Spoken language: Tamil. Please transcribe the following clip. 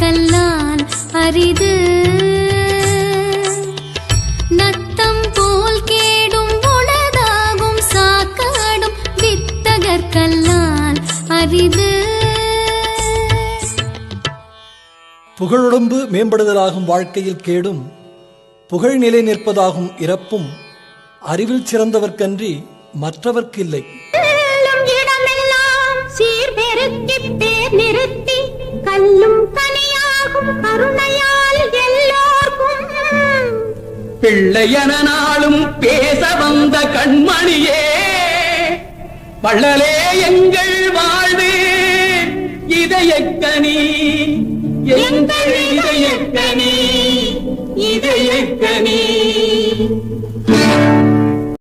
கல்லான் அரிது. நத்தம் போல் கேடும் உளதாகும் சாக்காடும் வித்தகர் கல்லான் அரிது. புகழுடம்பு மேம்படுதலாகும் வாழ்க்கையில் கேடும் புகழ் நிலை நிற்பதாகும் இறப்பும் அறிவில் சிறந்தவர்க்கன்றி மற்றவர்க்கு இல்லை. கருணையால் எல்லோர்க்கும் பிள்ளையன நாளும் பேச வந்த கண்மணியே வள்ளலே எங்கள் வாழ்வு இதயக்கனி எங்கள் இதயக்கனி இதயக்கனி.